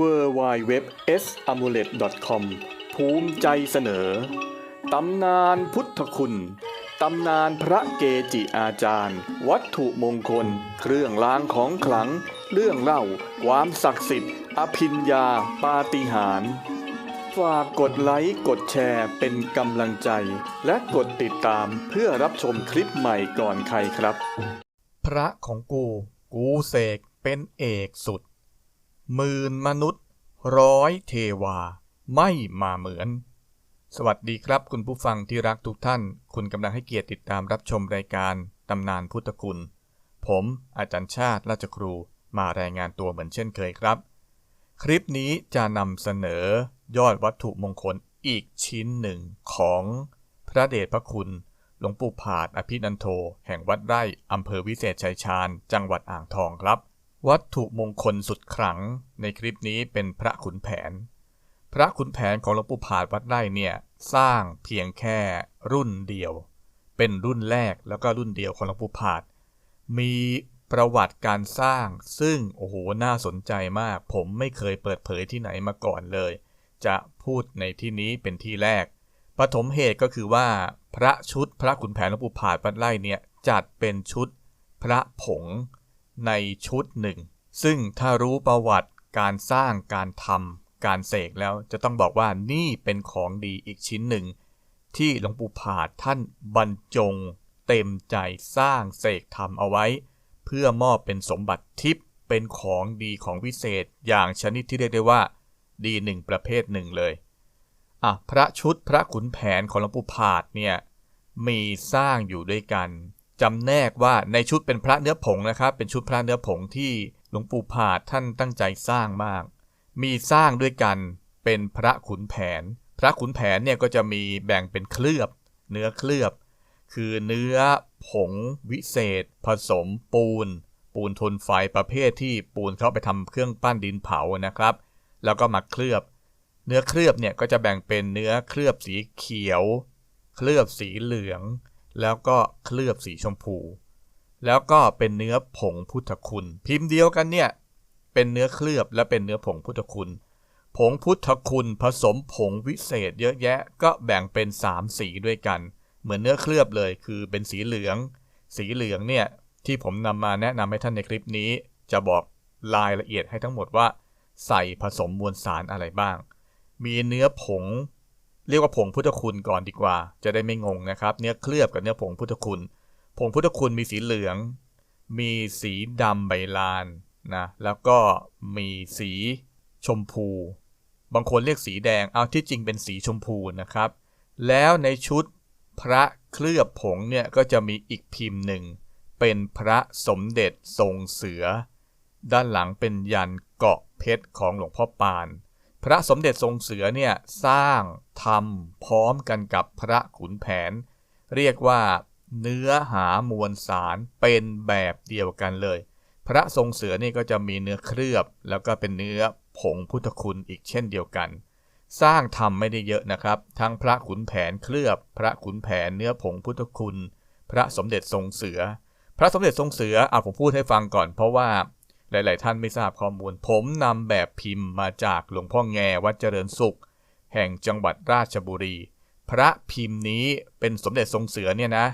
w w w s a m u l e t c o m ภูมิใจเสนอ ตำนานพุทธคุณ ตำนานพระเกจิอาจารย์ วัตถุมงคล เครื่องรางของขลัง เรื่องเล่า ความศักดิ์สิทธิ์ อภิญญาปาฏิหาริย์ฝากกดไลค์กดแชร์เป็นกำลังใจ และกดติดตามเพื่อรับชมคลิปใหม่ก่อนใครครับ พระของกู กูเสกเป็นเอกสุด หมื่นมนุษย์ ร้อยเทวา ไม่มาเหมือน สวัสดีครับคุณผู้ฟังที่รักทุกท่าน คุณกำลังให้เกียรติติดตามรับชมรายการตำนานพุทธคุณ ผมอาจารย์ชาติราชครูมารายงานตัวเหมือนเช่นเคยครับ คลิปนี้จะนำเสนอยอดวัตถุมงคลอีกชิ้นหนึ่งของพระเดชพระคุณหลวงปู่ผาดอภินันโท แห่งวัดไร่อำเภอวิเศษชัยชาญ จังหวัดอ่างทองครับ วัตถุมงคลสุดขลังในคลิปนี้เป็นพระขุนแผน พระขุนแผนของหลวงปู่ผาดวัดไร่เนี่ยสร้างเพียงแค่รุ่นเดียว เป็นรุ่นแรกแล้วก็รุ่นเดียวของหลวงปู่ผาด มีประวัติการสร้างซึ่งโอ้โหน่าสนใจมาก ผมไม่เคยเปิดเผยที่ไหนมาก่อนเลย จะพูดในที่นี้เป็นที่แรกปฐมเหตุก็คือว่าพระชุดพระขุนแผนหลวงปู่ผาดวัดไร่เนี่ยจัดเป็นชุดพระผง ในชุดหนึ่ง ซึ่งถ้ารู้ประวัติการสร้างการทำการเสกแล้วจะต้องบอกว่านี่เป็นของดีอีกชิ้นหนึ่ง ที่หลวงปู่ผาดท่านบรรจงเต็มใจสร้างเสกทำเอาไว้ เพื่อมอบเป็นสมบัติทิพย์เป็นของดีของวิเศษอย่างชนิดที่เรียกได้ว่า ดีหนึ่งประเภทหนึ่งเลยอะพระชุดพระขุนแผนของหลวงปู่ผาดเนี่ยมีสร้างอยู่ด้วยกัน จำแนกว่าในชุดเป็นพระเนื้อผงนะครับ เป็นชุดพระเนื้อผงที่หลวงปู่ผาดท่านตั้งใจสร้างมาก มีสร้างด้วยกันเป็นพระขุนแผน พระขุนแผนเนี่ยก็จะมีแบ่งเป็นเคลือบ เนื้อเคลือบ คือเนื้อผงวิเศษ ผสมปูน ปูนทนไฟประเภทที่ปูนเข้าไปทำเครื่องปั้นดินเผานะครับ แล้วก็มาเคลือบ เนื้อเคลือบเนี่ยก็จะแบ่งเป็นเนื้อเคลือบสีเขียว เคลือบสีเหลือง แล้วก็เคลือบสีชมพู แล้วก็เป็นเนื้อผงพุทธคุณ พิมพ์เดียวกันเนี่ย เป็นเนื้อเคลือบและเป็นเนื้อผงพุทธคุณ ผงพุทธคุณผสมผงวิเศษเยอะแยะก็แบ่งเป็น 3 สีด้วยกัน เหมือนเนื้อเคลือบเลยคือเป็นสีเหลือง สีเหลืองเนี่ยที่ผมนำมาแนะนำให้ท่านในคลิปนี้ จะบอกรายละเอียดให้ทั้งหมดว่า ใส่ผสมมวลสารอะไรบ้าง มีเนื้อผง เรียกว่าผงพุทธคุณก่อนดีกว่า จะได้ไม่งงนะครับ เนื้อเคลือบกับเนื้อผงพุทธคุณ ผงพุทธคุณมีสีเหลือง มีสีดำใบลานนะแล้วก็มีสีชมพู บางคนเรียกสีแดงเอาที่จริงเป็นสีชมพูนะครับ แล้วในชุดพระเคลือบผงเนี่ยก็จะมีอีกพิมพ์หนึ่ง เป็นพระสมเด็จทรงเสือ ด้านหลังเป็นยันเกาะเพชรของหลวงพ่อปาน พระสมเด็จทรงเสือเนี่ยสร้างทำพร้อมกันกับพระขุนแผน เรียกว่าเนื้อหามวลสารเป็นแบบเดียวกันเลย พระทรงเสือนี่ก็จะมีเนื้อเคลือบ แล้วก็เป็นเนื้อผงพุทธคุณอีกเช่นเดียวกัน สร้างทำไม่ได้เยอะนะครับ ทั้งพระขุนแผนเคลือบ พระขุนแผนเนื้อผงพุทธคุณ พระสมเด็จทรงเสือ พระสมเด็จทรงเสืออะผมพูดให้ฟังก่อน เพราะว่า หลาย ๆ ท่านไม่ทราบข้อมูล ผมนำแบบพิมพ์มาจากหลวงพ่อแงวัดเจริญสุข แห่งจังหวัดราชบุรี พระพิมพ์นี้เป็นสมเด็จทรงเสือเนี่ยนะ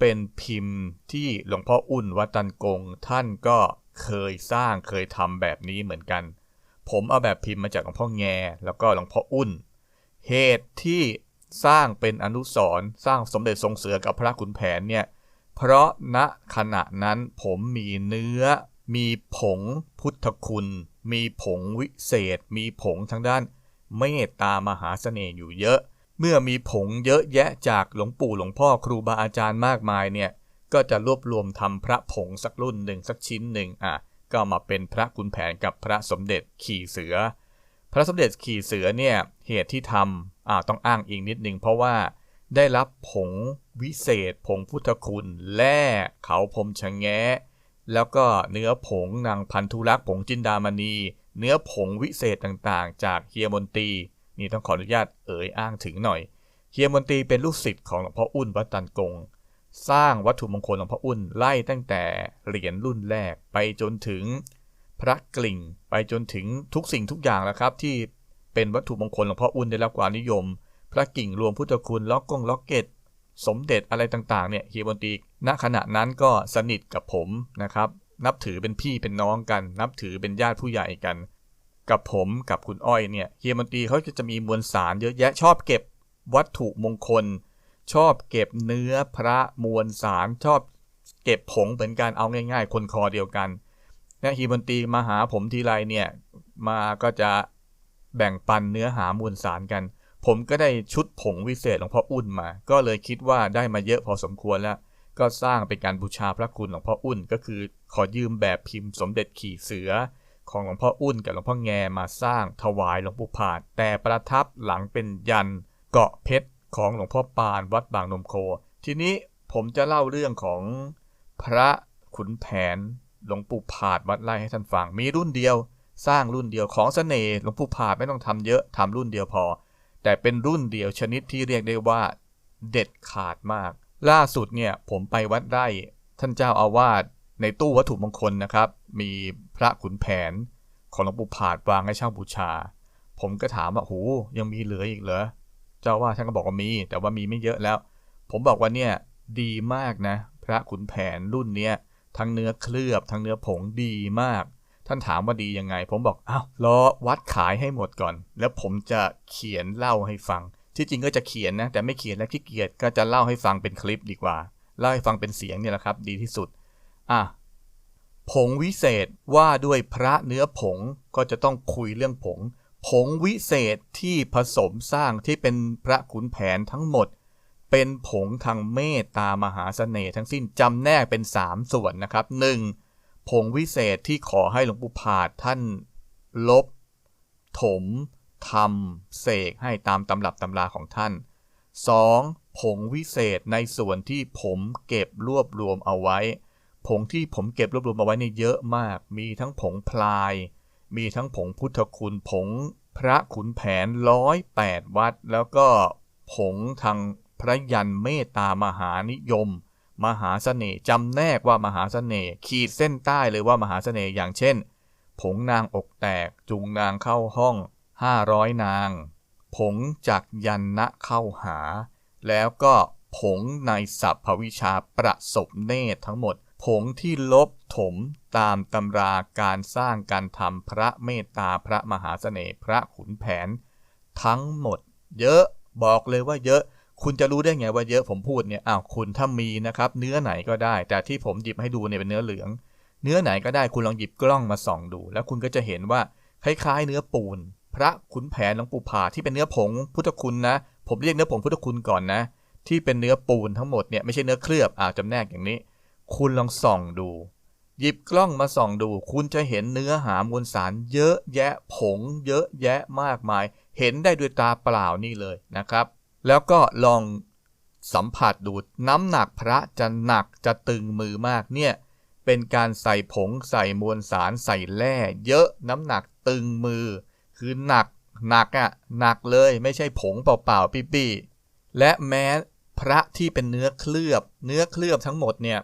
เป็นพิมพ์ที่หลวงพ่ออุ่นวัดตันกง ท่านก็เคยสร้างเคยทำแบบนี้เหมือนกัน ผมเอาแบบพิมพ์มาจากหลวงพ่อแงแล้วก็หลวงพ่ออุ่น เหตุที่สร้างเป็นอนุสร์สร้างสมเด็จทรงเสือกับพระขุนแผนเนี่ยเพราะณขณะนั้นผมมีเนื้อ มีผงพุทธคุณ มีผงวิเศษ มีผงทางด้าน เมตตามหาเสน่ห์อยู่เยอะ เมื่อมีผงเยอะแยะจากหลวงปู่หลวงพ่อครูบาอาจารย์มากมายเนี่ย ก็จะรวบรวมทำพระผงสักรุ่นหนึ่งสักชิ้นหนึ่งอะ ก็มาเป็นพระขุนแผนกับพระสมเด็จขี่เสือ พระสมเด็จขี่เสือเนี่ย เหตุที่ทำอ่าต้องอ้างอิงนิดนึงเพราะว่าได้รับผงวิเศษ ผงพุทธคุณแร่เขาพรมชะแงะ แล้วก็เนื้อผงนางพันธุรักษ์ผงจินดามณี เนื้อผงวิเศษต่างๆ จากเฮียมนตี นี่ต้องขออนุญาตเอ่ยอ้างถึงหน่อย เฮียมนตีเป็นลูกศิษย์ของหลวงพ่ออุ่นวัดตันกง สร้างวัตถุมงคลหลวงพ่ออุ่นไล่ตั้งแต่เหรียญรุ่นแรกไปจนถึงพระกลิ่ง ไปจนถึงทุกสิ่งทุกอย่างแล้วครับ ที่เป็นวัตถุมงคลหลวงพ่ออุ่นได้รับความนิยม พระกิ่งรวมพุทธคุณล็อกกงล็อกเก็ต สมเด็จอะไรต่างๆเนี่ยเฮียบนตีณขณะนั้นก็สนิทกับผมนะครับ นับถือเป็นพี่เป็นน้องกัน นับถือเป็นญาติผู้ใหญ่กัน กับผมกับคุณอ้อยเนี่ยเฮียมนตรีเขาจะมีมวลสารเยอะแยะชอบเก็บวัตถุมงคล ชอบเก็บเนื้อพระมวลสารชอบเก็บผงเหมือนกันเอาง่าย ๆ คนคอเดียวกันนะเฮียมนตรีมาหาผมทีไรเนี่ยมาก็จะแบ่งปันเนื้อหามวลสารกัน ผมก็ได้ชุดผงวิเศษหลวงพ่ออุ่นมา ก็เลยคิดว่าได้มาเยอะพอสมควรแล้ว ก็สร้างเป็นการบูชาพระคุณหลวงพ่ออุ่น ก็คือขอยืมแบบพิมพ์สมเด็จขี่เสือ ของหลวงพ่ออุ่นกับหลวงพ่อแงมาสร้างถวายหลวงปู่ผาด แต่ประทับหลังเป็นยันเกาะเพชรของหลวงพ่อปานวัดบางนมโค ทีนี้ผมจะเล่าเรื่องของพระขุนแผนหลวงปู่ผาดวัดไร่ให้ท่านฟังมีรุ่นเดียว สร้างรุ่นเดียวของเสน่ห์หลวงปู่ผาดไม่ต้องทำเยอะทำรุ่นเดียวพอ แต่เป็นรุ่นเดียวชนิดที่เรียกได้ว่า เด็ดขาดมาก ล่าสุดเนี่ยผมไปวัดไร่ท่านเจ้าอาวาสในตู้วัตถุมงคลนะครับ มีพระขุนแผน ของหลวงปู่ผาดวางให้เช่าบูชา ผมก็ถามว่าโหยังมีเหลืออีกเหรอเจ้าอาว่าสท่านก็บอกว่ามี แต่ว่ามีไม่เยอะแล้ว ผมบอกว่าเนี่ยดีมากนะ พระขุนแผนรุ่นเนี้ยทั้งเนื้อเคลือบทั้งเนื้อผงดีมาก ท่านถามว่าดียังไง ผมบอกอ้าวรอวัดขายให้หมดก่อน แล้วผมจะเขียนเล่าให้ฟัง ที่จริงก็จะเขียนนะ แต่ไม่เขียนแล้วขี้เกียจก็จะเล่าให้ฟังเป็นคลิปดีกว่า เล่าให้ฟังเป็นเสียงเนี่ยแหละครับ ดีที่สุด อะผงวิเศษว่าด้วยพระเนื้อผงก็จะต้องคุยเรื่องผง ผงวิเศษที่ผสมสร้างที่เป็นพระขุนแผนทั้งหมด เป็นผงทางเมตตามหาเสน่ห์ทั้งสิ้นจำแนกเป็น 3 ส่วนนะครับ 1. ผงวิเศษที่ขอให้หลวงปู่ผาดท่านลบ ถมทำเสกให้ตามตำรับตำราของท่าน 2. ผงวิเศษในส่วนที่ผมเก็บรวบรวมเอาไว้ ผงที่ผมเก็บรวบรวมเอาไว้เนี่ยเยอะมาก มีทั้งผงพลาย มีทั้งผงพุทธคุณ ผงพระขุนแผนร้อยแปดวัด แล้วก็ผงทางพระยันเมตตามหานิยม มหาเสน่ห์จำแนกว่ามหาเสน่ห์ขีดเส้นใต้เลยว่ามหาเสน่ห์อย่างเช่น ผงนางอกแตกจูงนางเข้าห้อง 500 นาง ผงจากยันนะเข้าหา แล้วก็ผงในสัพพวิชาประสบเนตรทั้งหมด ผงที่ลบถมตามตำราการสร้างการทำพระเมตตาพระมหาเสน่ห์พระขุนแผน ทั้งหมด เยอะบอกเลยว่าเยอะ คุณจะรู้ได้ไงว่าเยอะผมพูดเนี่ยอ้าวคุณถ้ามีนะครับ เนื้อไหนก็ได้ แต่ที่ผมหยิบให้ดูเนี่ยเป็นเนื้อเหลือง เนื้อไหนก็ได้คุณลองหยิบกล้องมาส่องดู แล้วคุณก็จะเห็นว่าคล้ายๆ เนื้อปูน พระขุนแผนหลวงปู่ผาที่เป็นเนื้อผงพุทธคุณนะ ผมเรียกเนื้อผงพุทธคุณก่อนนะ ที่เป็นเนื้อปูนทั้งหมดเนี่ยไม่ใช่เนื้อเคลือบอ่าจำแนกอย่างนี้ คุณลองส่องดู หยิบกล้องมาส่องดู คุณจะเห็นเนื้อหามวลสาร เยอะแยะผง เยอะแยะมากมาย เห็นได้ด้วยตาเปล่านี่เลยนะครับ แล้วก็ลองสัมผัสดูน้ำหนักพระจะหนักจะตึงมือมากเนี่ยเป็นการใส่ผงใส่มวลสารใส่แร่เยอะน้ำหนักตึงมือ คือหนักหนักอะ่ะหนักเลยไม่ใช่ผงเปล่าๆปี้ๆและแม้พระที่เป็นเนื้อเคลือบ เนื้อเคลือบทั้งหมดเนี่ย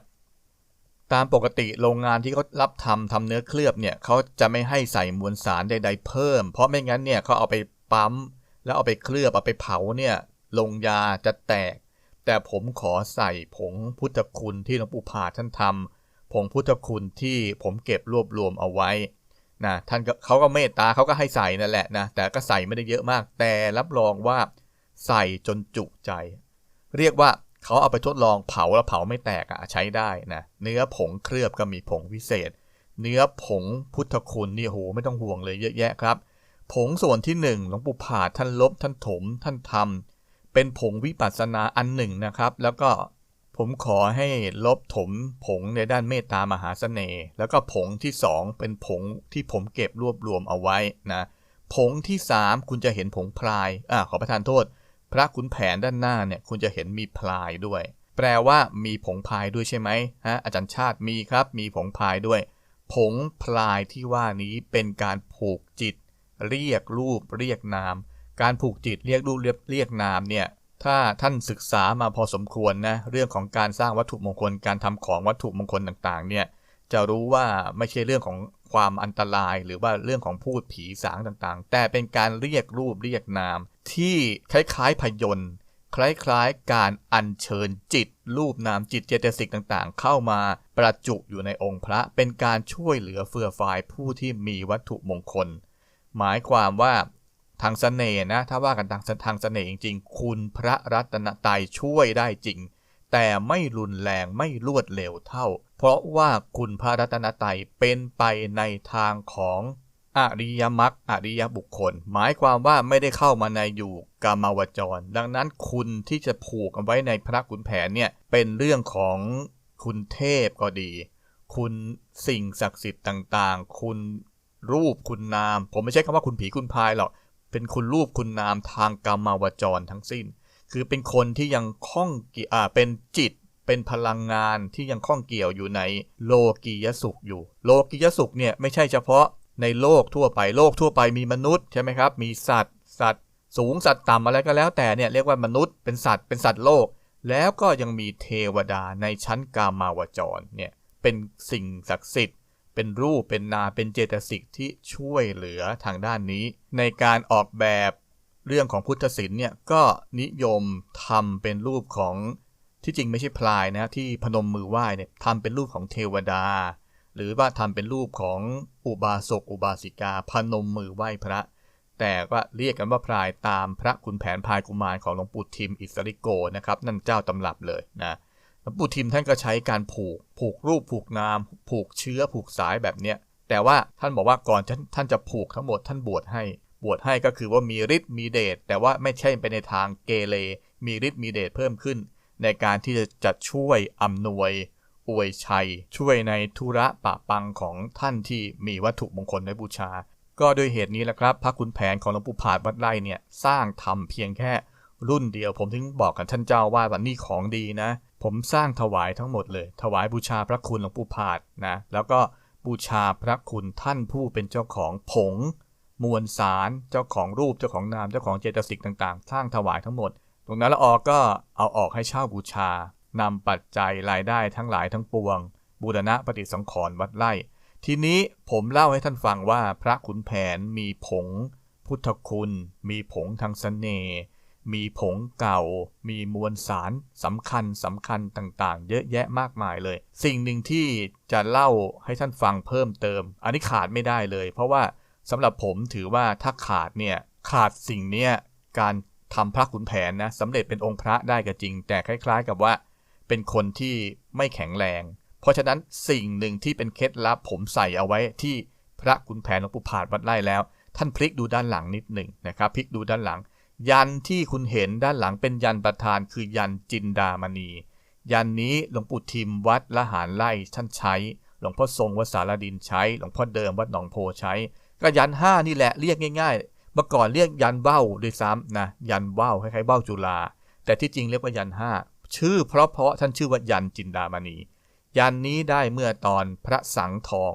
ตามปกติโรงงานที่เขารับทำทำเนื้อเคลือบเนี่ยเขาจะไม่ให้ใส่มวลสารใด ๆ เพิ่ม เพราะไม่งั้นเนี่ยเขาเอาไปปั๊ม แล้วเอาไปเคลือบเอาไปเผาเนี่ย ลงยาจะแตก แต่ผมขอใส่ผงพุทธคุณที่หลวงปู่ผาท่านทำผงพุทธคุณที่ผมเก็บรวบรวมเอาไว้นะท่านก็เขาก็เมตตาเขาก็ให้ใส่นั่นแหละนะแต่ก็ใส่ไม่ได้เยอะมาก แต่รับรองว่าใส่จนจุใจ เรียกว่าเขาเอาไปทดลองเผาแล้วเผาไม่แตกอะใช้ได้นะเนื้อผงเคลือบก็มีผงวิเศษ เนื้อผงพุทธคุณนี่โหไม่ต้องห่วงเลยเยอะแยะครับ ผงส่วนที่หนึ่งหลวงปู่ผาท่านลบท่านถมท่านทำ เป็นผงวิปัสสนาอันหนึ่งนะครับ แล้วก็ผมขอให้ลบถมผงในด้านเมตตามหาเสน่ห์แล้วก็ผงที่สองเป็นผงที่ผมเก็บรวบรวมเอาไว้นะผงที่สามคุณจะเห็นผงพลายอ่าขอประทานโทษ พระขุนแผนด้านหน้าเนี่ยคุณจะเห็นมีพลายด้วย แปลว่ามีผงพลายด้วยใช่ไหมฮะอาจารย์ชาติมีครับ มีผงพลายด้วย ผงพลายที่ว่านี้เป็นการผูกจิต เรียกรูปเรียกนาม การผูกจิตเรียกรูปเรียกเรียกนามเนี่ยถ้าท่านศึกษามาพอสมควรนะเรื่องของการสร้างวัตถุมงคลการทำของวัตถุมงคลต่างๆเนี่ยจะรู้ว่าไม่ใช่เรื่องของความอันตราย หรือว่าเรื่องของพูดผีสางต่างๆ แต่เป็นการเรียกรูปเรียกนาม ที่คล้ายๆพยนต์คล้ายๆ การอัญเชิญจิต รูปนามจิตเจตสิกต่างๆ เข้ามาประจุอยู่ในองค์พระ เป็นการช่วยเหลือเฟื่อฟายผู้ที่มีวัตถุมงคล หมายความว่า ทางเสน่ห์นะ ถ้าว่ากันทางทางเสน่ห์จริงๆ คุณพระรัตนตรัยช่วยได้จริง แต่ไม่รุนแรงไม่รวดเร็วเท่า เพราะว่าคุณพระรัตนตรัยเป็นไปในทางของอริยมรรคอริยบุคคล หมายความว่าไม่ได้เข้ามาในอยู่กามาวจร ดังนั้นคุณที่จะผูกเอาไว้ในพระขุนแผนเนี่ยเป็นเรื่องของคุณเทพก็ดี คุณสิ่งศักดิ์สิทธิ์ต่างๆ คุณรูปคุณนาม ผมไม่ใช่คำว่าคุณผีคุณพายหรอก เป็นคุณรูปคุณนามทางกามาวจรทั้งสิ้น คือเป็นคนที่ยังข้องเกี่ยวอ่าเป็นจิตเป็นพลังงานที่ยังข้องเกี่ยวอยู่ในโลกียสุขอยู่ โลกียสุขเนี่ยไม่ใช่เฉพาะในโลกทั่วไปโลกทั่วไปมีมนุษย์ใช่ไหมครับ มีสัตว์ สัตว์ สูงสัตว์ต่ำอะไรก็แล้วแต่เนี่ยเรียกว่ามนุษย์เป็นสัตว์เป็นสัตว์โลก แล้วก็ยังมีเทวดาในชั้นกามาวจรเนี่ยเป็นสิ่งศักดิ์สิทธิ์ เป็นรูปเป็นนาเป็นเจตสิกที่ช่วยเหลือทางด้านนี้ ในการออกแบบเรื่องของพุทธศิลป์เนี่ยก็นิยมทำเป็นรูปของที่จริงไม่ใช่พลายนะที่พนมมือไหว้เนี่ยทำเป็นรูปของเทวดา หรือว่าทำเป็นรูปของอุบาสกอุบาสิกา พนมมือไหว้พระ แต่ก็เรียกกันว่าพลายตามพระขุนแผนพลายกุมารของหลวงปู่ทิมอิสริโกนะครับนั่นเจ้าตำรับเลยนะ หลวงปู่ทิมท่านก็ใช้การผูก ผูกรูปผูกนาม ผูกเชื้อผูกสายแบบเนี้ยแต่ว่าท่านบอกว่าก่อนท่านท่านจะผูกทั้งหมดท่านบวชให้ บวชให้ก็คือว่ามีฤทธิ์มีเดชแต่ว่าไม่ใช่ไปในทางเกเรมีฤทธิ์มีเดชเพิ่มขึ้น ในการที่จะจะช่วยอำนวยอวยชัย ช่วยในธุระปะปังของท่านที่มีวัตถุมงคลในบูชา ก็ด้วยเหตุนี้แหละครับ พระคุณแผนของหลวงปู่ผาดวัดไร่เนี่ยสร้างทำเพียงแค่รุ่นเดียวผมถึงบอกกับท่านเจ้าว่าวันนี้ของดีนะ ผมสร้างถวายทั้งหมดเลย ถวายบูชาพระคุณหลวงปู่ผาดนะ แล้วก็บูชาพระคุณท่านผู้เป็นเจ้าของผง มวลสาร เจ้าของรูป เจ้าของนาม เจ้าของเจตสิกต่างๆ สร้างถวายทั้งหมด ตรงนั้นละออกก็เอาออกให้เช่าบูชานำปัจจัยรายได้ทั้งหลายทั้งปวง บูรณะปฏิสังขรณ์วัดไร่ ทีนี้ผมเล่าให้ท่านฟังว่าพระขุนแผนมีผง พุทธคุณ มีผงทางเสน่ห์ มีผงเก่า มีมวลสารสำคัญสำคัญต่างๆ เยอะแยะมากมายเลย สิ่งหนึ่งที่จะเล่าให้ท่านฟังเพิ่มเติม อันนี้ขาดไม่ได้เลย เพราะว่าสำหรับผมถือว่าถ้าขาดเนี่ยขาดสิ่งเนี้ยการทำพระขุนแผนนะสำเร็จเป็นองค์พระได้ก็จริง แต่คล้าย ๆ กับว่า เป็นคนที่ไม่แข็งแรง เพราะฉะนั้นสิ่งหนึ่งที่เป็นเคล็ดลับผมใส่เอาไว้ที่พระขุนแผนหลวงปู่ผาดวัดไร่แล้ว ท่านพลิกดูด้านหลังนิดหนึ่งนะครับพลิกดูด้านหลัง ยันที่คุณเห็นด้านหลังเป็นยันประธานคือยันจินดามณี ยันนี้หลวงปู่ทิมวัดละหารไร่ท่านใช้ หลวงพ่อทรงวัดสารดินใช้ หลวงพ่อเดิมวัดหนองโพใช้ ก็ยันห้านี่แหละเรียกง่ายๆ เมื่อก่อนเรียกยันเบ้าด้วยซ้ำนะยันเบ้าคล้ายๆเบ้าจุฬาแต่ที่จริงเรียกว่ายันห้าชื่อเพราะเพราะท่านชื่อว่ายันจินดามณี ยันนี้ได้เมื่อตอนพระสังทอง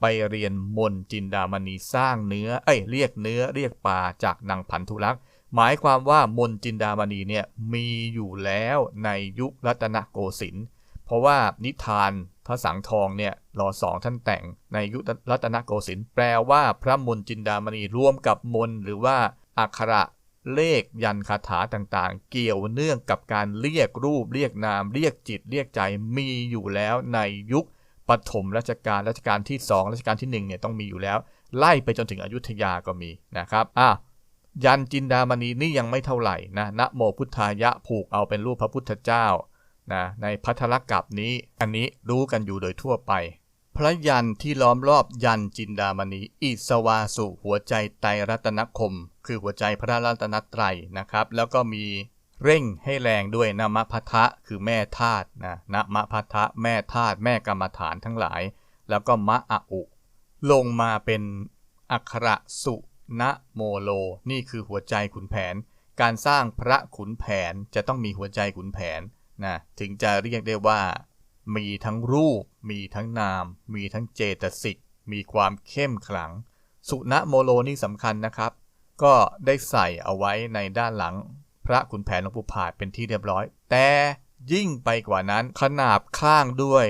ไปเรียนมนต์จินดามณีสร้างเนื้อ เอ้ยเรียกเนื้อเรียกปลาจากนางพันธุรักษ์ หมายความว่ามนจินดามณีเนี่ยมีอยู่แล้วในยุครัตนโกสินทร์เพราะว่านิทานพระสังทองเนี่ยรอสองท่านแต่งในยุครัตนโกสินทร์แปลว่าพระมนจินดามณีรวมกับมนหรือว่าอักขระเลขยันคาถาต่างๆ เกี่ยวเนื่องกับการเรียกรูปเรียกนาม เรียกจิตเรียกใจมีอยู่แล้วในยุคปฐมรัชกาลรัชกาลที่สองรัชกาลที่หนึ่งเนี่ยต้องมีอยู่แล้ว ไล่ไปจนถึงอยุธยาก็มีนะครับอะ ยันจินดามณีนี่ยังไม่เท่าไหร่นะนะโมพุทธายะผูกเอาเป็นรูปพระพุทธเจ้านะในพัทธลกับนี้อันนี้รู้กันอยู่โดยทั่วไป พระยันที่ล้อมรอบยันจินดามณีอิสวาสุหัวใจไตรรัตนคม คือหัวใจพระรัตนตรัยนะครับ แล้วก็มีเร่งให้แรงด้วยนามพัทะคือแม่ธาตุนะนามพัทะแม่ธาตุแม่กรรมฐานทั้งหลาย แล้วก็มะอะอุ ลงมาเป็นอักขระสุ นะโมโล นี่คือหัวใจขุนแผน การสร้างพระขุนแผนจะต้องมีหัวใจขุนแผนนะถึงจะเรียกได้ว่า มีทั้งรูป มีทั้งนาม มีทั้งเจตสิก มีความเข้มขลัง สุนะโมโลนี่สำคัญนะครับ ก็ได้ใส่เอาไว้ในด้านหลัง พระขุนแผนหลวงปู่ผาดเป็นที่เรียบร้อย แต่ยิ่งไปกว่านั้นขนาบข้างด้วย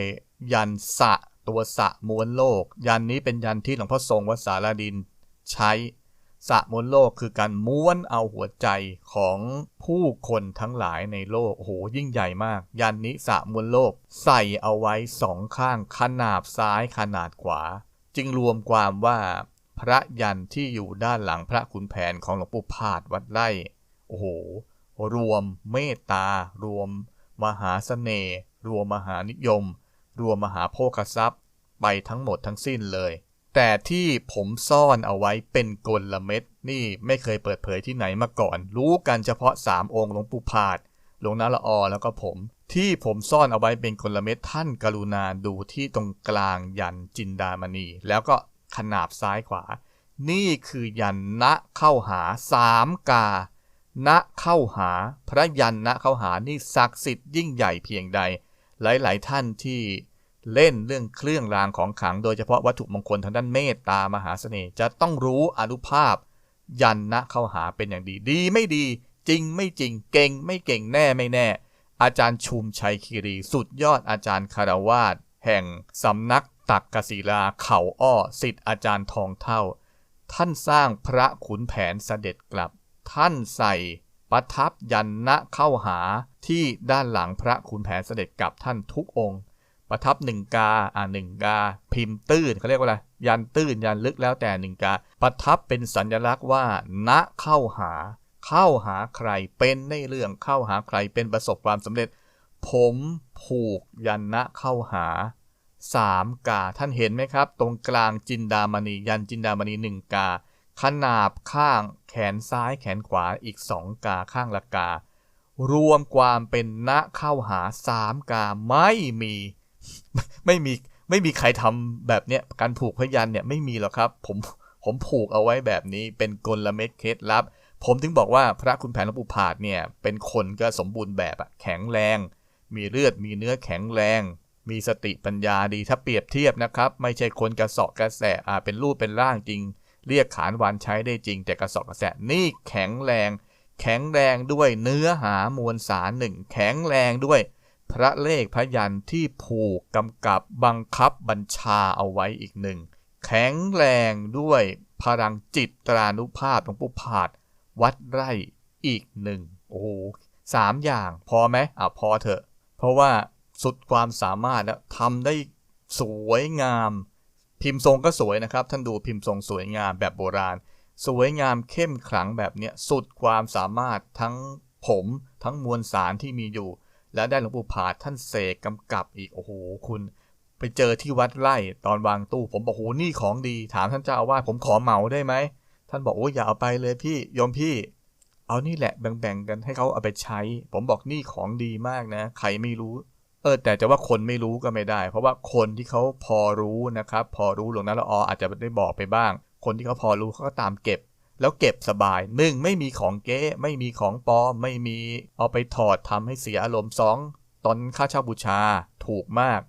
ยันสะตัวสะม้วนโลก ยันนี้เป็นยันที่หลวงพ่อทรงวัดสารดิน ใช้ สะมนโลกคือการม้วนเอาหัวใจของผู้คนทั้งหลายในโลกโอ้โหยิ่งใหญ่มาก ยันนี้สะมวนโลก ใส่เอาไว้สองข้างขนาบซ้ายขนาดขวา จึงรวมความว่าพระยันที่อยู่ด้านหลังพระขุนแผนของหลวงปู่พาดวัดไร่โอ้โห รวมเมตตา รวม มหาเสน่ห์รวมมหานิยม รวมมหาโภคทรัพย์ ไปทั้งหมดทั้งสิ้นเลย แต่ที่ผมซ่อนเอาไว้เป็นกลเม็ดนี่ไม่เคยเปิดเผยที่ไหนมาก่อน รู้กันเฉพาะ 3 องค์หลวงปู่พาดหลวงนาละออแล้วก็ผม ที่ผมซ่อนเอาไว้เป็นกลเม็ดท่านกรุณาดูที่ตรงกลางยันจินดามณี แล้วก็ขนาบซ้ายขวา นี่คือยันณเข้าหาสามกาณเข้าหา พระยันณเข้าหานี่ศักดิ์สิทธิ์ยิ่งใหญ่เพียงใด หลายๆท่านที่ เล่นเรื่องเครื่องรางของขลังโดยเฉพาะวัตถุมงคลทางด้านเมตตามหาเสน่ห์จะต้องรู้อนุภาพ ยันณเข้าหาเป็นอย่างดีดีไม่ดี จริงไม่จริงเก่งไม่เก่งแน่ไม่แน่ อาจารย์ชุมชัยคีรีสุดยอดอาจารย์คารวาสแห่งสำนักตักกศิลาเขาอ้อสิทธิ์อาจารย์ทองเท่า ท่านสร้างพระขุนแผนเสด็จกลับ ท่านใส่ประทับยันณเข้าหาที่ด้านหลังพระขุนแผนเสด็จกลับท่านทุกองค์ ประทับหนึ่งกา อ่าหนึ่งกา พิมพ์ตื้นเขาเรียกว่าอะไร ยันตื้นยันลึกแล้วแต่หนึ่งกา ประทับเป็นสัญลักษณ์ว่า ณ เข้าหา เข้าหาใคร เป็นในเรื่อง เข้าหาใคร เป็นประสบความสำเร็จ ผมผูกยันณเข้าหาสามกา ท่านเห็นไหมครับ ตรงกลางจินดามณี ยันจินดามณีหนึ่งกา ขนาบข้าง แขนซ้ายแขนขวาอีกสองกาข้างละกา รวมความเป็นณเข้าหาสามกาไม่มี ไม่มีไม่มีใครทำแบบเนี้ยการผูกพยันเนี่ยไม่มีหรอกครับ ผมผมผูกเอาไว้แบบนี้เป็นกลเม็ดเคล็ดลับ ผมถึงบอกว่าพระคุณแผนหลวงปู่ผาดเนี่ยเป็นคนก็สมบูรณ์แบบอะแข็งแรง มีเลือดมีเนื้อแข็งแรง มีสติปัญญาดีถ้าเปรียบเทียบนะครับ ไม่ใช่คนกระสอบกระแสอ่าเป็นรูปเป็นร่างจริง เรียกขานวานใช้ได้จริง แต่กระสอบกระแสนี่แข็งแรง แข็งแรงด้วยเนื้อหามวลสารหนึ่งแข็งแรงด้วย พระเลขพระยันที่ผูกกำกับบังคับบัญชาเอาไว้อีกหนึ่ง แข็งแรงด้วยพลังจิตตรานุภาพของผู้ผาด วัดไร่อีกหนึ่งโอ้โหสามอย่างพอไหมอะพอเถอะ เพราะว่าสุดความสามารถแล้วทำได้สวยงาม พิมพ์ทรงก็สวยนะครับ ท่านดูพิมพ์ทรงสวยงามแบบโบราณ สวยงามเข้มขลังแบบเนี้ยสุดความสามารถทั้งผมทั้งมวลสารที่มีอยู่ และได้หลวงปู่ผาดท่านเสกกำกับอีกโอ้โหคุณ ไปเจอที่วัดไร่ตอนวางตู้ ผมบอกโอ้โหนี่ของดี ถามท่านเจ้าอาวาสผมขอเหมาได้ไหมท่านบอกโอ้อย่าเอาไปเลยพี่โยมพี่ เอานี่แหละแบ่งๆกันให้เขาเอาไปใช้ ผมบอกนี่ของดีมากนะ ใครไม่รู้เออแต่จะว่าคนไม่รู้ก็ไม่ได้ เพราะว่าคนที่เขาพอรู้นะครับ พอรู้หลวงนั้นละอออาจจะได้บอกไปบ้าง คนที่เขาพอรู้เขาก็ตามเก็บ แล้วเก็บสบายหนึ่งไม่มีของเก๊ไม่มีของปลอมไม่มีเอาไปถอดทำให้เสียอารมณ์สองตอนค่าเช่าบูชาถูกมาก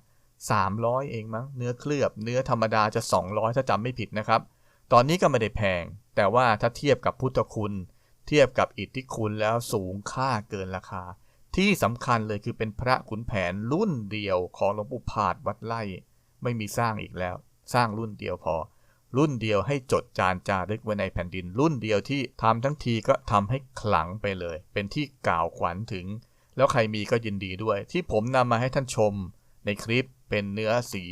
300 เองมั้งเนื้อเคลือบ เนื้อธรรมดาจะ 200 ถ้าจำไม่ผิดนะครับ ตอนนี้ก็ไม่ได้แพง แต่ว่าถ้าเทียบกับพุทธคุณ เทียบกับอิทธิคุณแล้วสูงค่าเกินราคา ที่สำคัญเลยคือเป็นพระขุนแผนรุ่นเดียวของหลวงปู่ผาดวัดไร่ไม่มีสร้างอีกแล้ว สร้างรุ่นเดียวพอ รุ่นเดียวให้จดจานจารึกไว้ในแผ่นดิน รุ่นเดียวที่ทำทั้งทีก็ทำให้ขลังไปเลย เป็นที่กล่าวขวัญถึง แล้วใครมีก็ยินดีด้วย ที่ผมนำมาให้ท่านชม ในคลิปเป็นเนื้อสี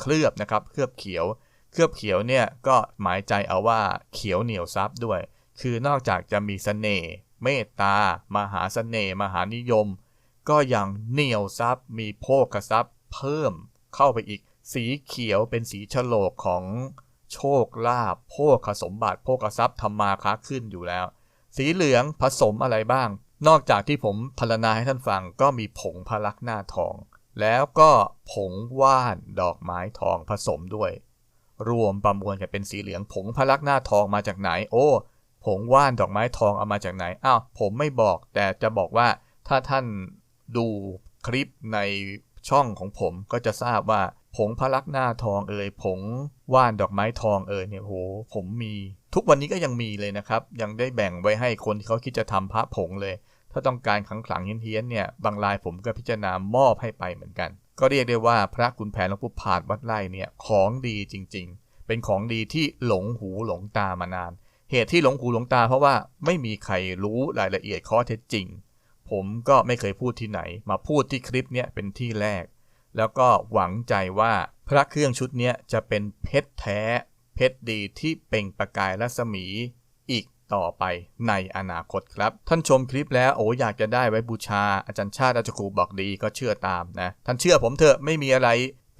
เคลือบนะครับ เคลือบเขียว เคลือบเขียวเนี่ยก็หมายใจเอาว่าเขียวเหนียวซับด้วย คือนอกจากจะมีเสน่ห์เมตตา มหาเสน่ห์มหานิยม ก็ยังเหนียวซับมีโภคทรัพย์เพิ่มเข้าไปอีก สีเขียวเป็นสีฉโลกของ โชคลาภโภคสมบัติโภคทรัพย์ทำมาค้าขึ้นอยู่แล้ว สีเหลืองผสมอะไรบ้าง นอกจากที่ผมพรรณนาให้ท่านฟังก็มีผงพลักหน้าทอง แล้วก็ผงว่านดอกไม้ทองผสมด้วย รวมประมวลกันเป็นสีเหลืองผงพลักหน้าทองมาจากไหน โอ้ผงว่านดอกไม้ทองเอามาจากไหนอ้าวผมไม่บอก แต่จะบอกว่าถ้าท่านดูคลิปในช่องของผมก็จะทราบว่า ผงพลักหน้าทองเอ่ยผงว่านดอกไม้ทองเอ่ยเนี่ยโหผมมีทุกวันนี้ก็ยังมีเลยนะครับ ยังได้แบ่งไว้ให้คนที่เขาคิดจะทำพระผงเลย ถ้าต้องการขลังเฮี้ยนๆเนี่ยบางรายผมก็พิจารณามอบให้ไปเหมือนกัน ก็เรียกได้ว่าพระคุณแผนหลวงปู่ผาดวัดไร่เนี่ยของดีจริง ๆ เป็นของดีที่หลงหูหลงตามานาน เหตุที่หลงหูหลงตาเพราะว่าไม่มีใครรู้รายละเอียดข้อเท็จจริง ผมก็ไม่เคยพูดที่ไหน มาพูดที่คลิปเนี้ยเป็นที่แรก แล้วก็หวังใจว่าพระเครื่องชุดนี้จะเป็นเพชรแท้ เพชรดีที่เปล่งประกายรัศมีอีกต่อไปในอนาคตครับ ท่านชมคลิปแล้วโอ้อยากจะได้ไว้บูชาอาจารย์ชาติราชครูบอกดีก็เชื่อตามนะ ท่านเชื่อผมเถอะไม่มีอะไร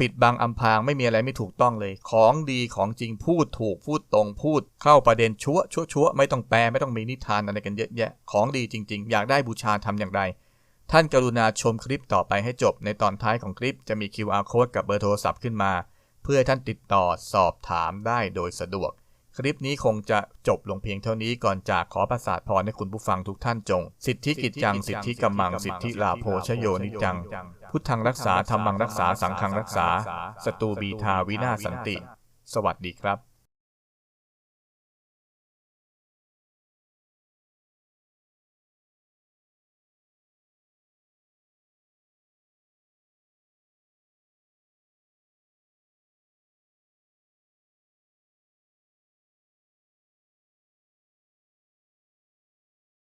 ปิดบังอำพรางไม่มีอะไรไม่ถูกต้องเลย ของดีของจริงพูดถูกพูดตรงพูด เข้าประเด็นชั่วชั่วชั่วไม่ต้องแปลไม่ต้องมีนิทานอะไรกันเยอะแยะ ของดีจริง ๆ อยากได้บูชาทำอย่างไร ท่านกรุณาชมคลิปต่อไปให้จบ ในตอนท้ายของคลิปจะมี QR code กับเบอร์โทรศัพท์ขึ้นมา เพื่อท่านติดต่อสอบถามได้โดยสะดวก คลิปนี้คงจะจบลงเพียงเท่านี้ก่อนจากขอประสาทพรให้คุณผู้ฟังทุกท่านจง สิทธิกิจจัง สิทธิกำมัง สิทธิลาโภชโยนิจัง พุทธังรักษาธรรมังรักษาสังฆังรักษาสตูบีทาวินาศสันติ สวัสดีครับ